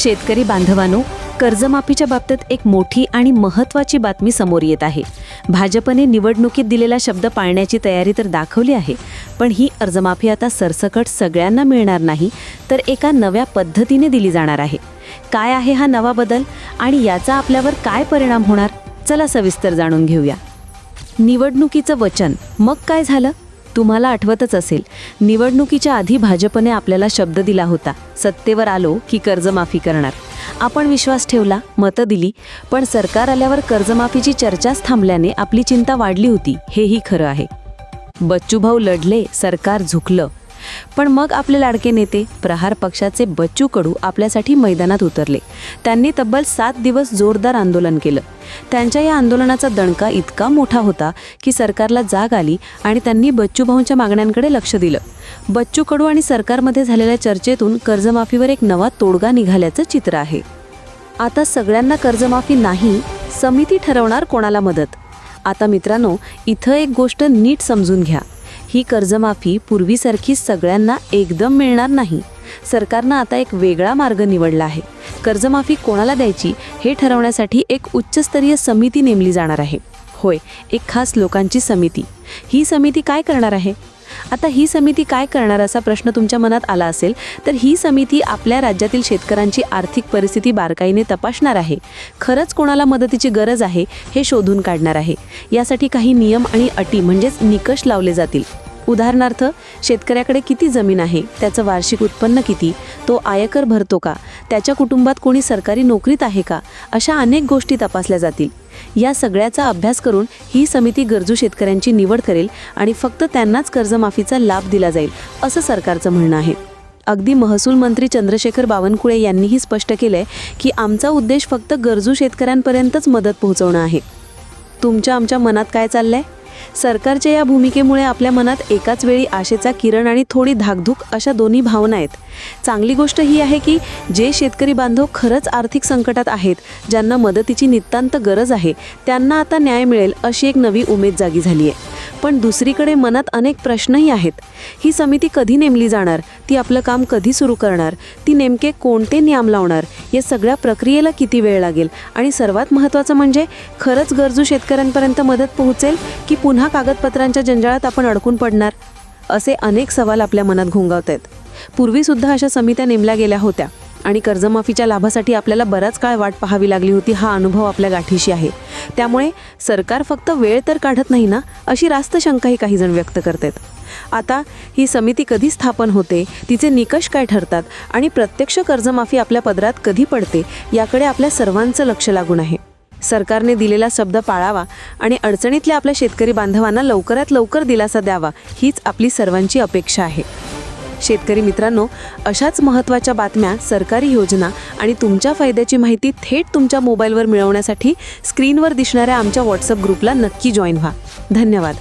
शेतकरी बांधवांनो कर्जमाफीच्या बाबतीत एक मोठी आणि महत्त्वाची बातमी समोर येत आहे. भाजपने निवडणुकीत दिलेला शब्द पाळण्याची तयारी तर दाखवली आहे पण ही अर्जमाफी आता सरसकट सगळ्यांना मिळणार नाही तर एका नव्या पद्धतीने दिली जाणार आहे. काय आहे हा नवा बदल आणि याचा आपल्यावर काय परिणाम होणार? चला सविस्तर जाणून घेऊया. निवडणुकीचं वचन मग काय झालं? तुम्हाला आठवतच असेल निवडणुकीच्या आधी भाजपने आपल्याला शब्द दिला होता सत्तेवर आलो की कर्जमाफी करणार. आपण विश्वास ठेवला मतं दिली पण सरकार आल्यावर कर्जमाफीची चर्चाच थांबल्याने आपली चिंता वाढली होती हेही खरं आहे. बच्चूभाऊ लढले सरकार झुकलं. पण मग आपले लाडके नेते प्रहार पक्षाचे बच्चू कडू आपल्यासाठी मैदानात उतरले. त्यांनी तब्बल सात दिवस जोरदार आंदोलन केलं. त्यांच्या या आंदोलनाचा दणका इतका मोठा होता की सरकारला जाग आली आणि त्यांनी बच्चूभाऊंच्या मागण्यांकडे लक्ष दिलं. बच्चू कडू आणि सरकारमध्ये झालेल्या चर्चेतून कर्जमाफीवर एक नवा तोडगा निघाल्याचं चित्र आहे. आता सगळ्यांना कर्जमाफी नाही समिती ठरवणार कोणाला मदत. आता मित्रांनो इथं एक गोष्ट नीट समजून घ्या. ही कर्जमाफी पूर्वीसारखी सगळ्यांना एकदम मिळणार नाही. सरकारनं आता एक वेगळा मार्ग निवडला आहे. कर्जमाफी कोणाला द्यायची हे ठरवण्यासाठी एक उच्चस्तरीय समिती नेमली जाणार आहे. होय एक खास लोकांची समिती. ही समिती काय करणार आहे? आता ही समिती काय करणार असा प्रश्न तुमच्या मनात आला असेल तर ही समिती आपल्या राज्यातील शेतकऱ्यांची आर्थिक परिस्थिती बारकाईने तपासणार आहे. खरंच कोणाला मदतीची गरज आहे हे शोधून काढणार आहे. यासाठी काही नियम आणि अटी म्हणजेच निकष लावले जातील. उदाहरणार्थ शेतकऱ्याकडे किती जमीन आहे त्याचं वार्षिक उत्पन्न किती तो आयकर भरतो का त्याच्या कुटुंबात कोणी सरकारी नोकरीत आहे का अशा अनेक गोष्टी तपासल्या जातील. या सगळ्याचा अभ्यास करून ही समिती गरजू शेतकऱ्यांची निवड करेल आणि फक्त त्यांनाच कर्जमाफीचा लाभ दिला जाईल असं सरकारचं म्हणणं आहे. अगदी महसूल मंत्री चंद्रशेखर बावनकुळे यांनीही स्पष्ट केलंय की आमचा उद्देश फक्त गरजू शेतकऱ्यांपर्यंतच मदत पोहोचवणं आहे. तुमच्या आमच्या मनात काय चाललंय? सरकारच्या या भूमिकेमुळे आपल्या मनात एकाच वेळी आशेचा किरण आणि थोडी धाकधूक अशा दोन्ही भावना आहेत. चांगली गोष्ट ही आहे की जे शेतकरी बांधव खरंच आर्थिक संकटात आहेत ज्यांना मदतीची नितांत गरज आहे त्यांना आता न्याय मिळेल अशी एक नवी उमेद जागी झाली आहे. पण दुसरीकडे मनात अनेक प्रश्नही आहेत. ही समिती कधी नेमली जाणार? ती आपलं काम कधी सुरू करणार? ती नेमके कोणते नियम लावणार? या सगळ्या प्रक्रियेला किती वेळ लागेल? आणि सर्वात महत्त्वाचं म्हणजे खरंच गरजू शेतकऱ्यांपर्यंत मदत पोहोचेल की पुन्हा कागदपत्रांच्या जंजाळात आपण अडकून पडणार? असे अनेक सवाल आपल्या मनात घोंगावत आहेत पूर्वीसुद्धा अशा समित्या नेमल्या गेल्या होत्या. आणि कर्जमाफीच्या लाभासाठी आपल्याला बराच काळ वाट पाहावी लागली होती हा अनुभव आपल्या गाठीशी आहे. त्यामुळे सरकार फक्त वेळ तर काढत नाही ना अशी रास्त शंकाही काही जण व्यक्त करतात. आता ही समिती कधी स्थापन होते तिचे निकष काय ठरतात आणि प्रत्यक्ष कर्जमाफी आपल्या पदरात कधी पडते याकडे आपल्या सर्वांचं लक्ष लागून आहे. सरकारने दिलेला शब्द पाळावा आणि अडचणीतल्या आपल्या शेतकरी बांधवांना लवकरात लवकर दिलासा द्यावा हीच आपली सर्वांची अपेक्षा आहे. शेतकरी मित्रांनो अशाच महत्त्वाच्या बातम्या सरकारी योजना आणि तुमच्या फायद्याची माहिती थेट तुमच्या मोबाईलवर मिळवण्यासाठी स्क्रीनवर दिसणाऱ्या आमच्या व्हॉट्सअप ग्रुपला नक्की जॉईन व्हा. धन्यवाद.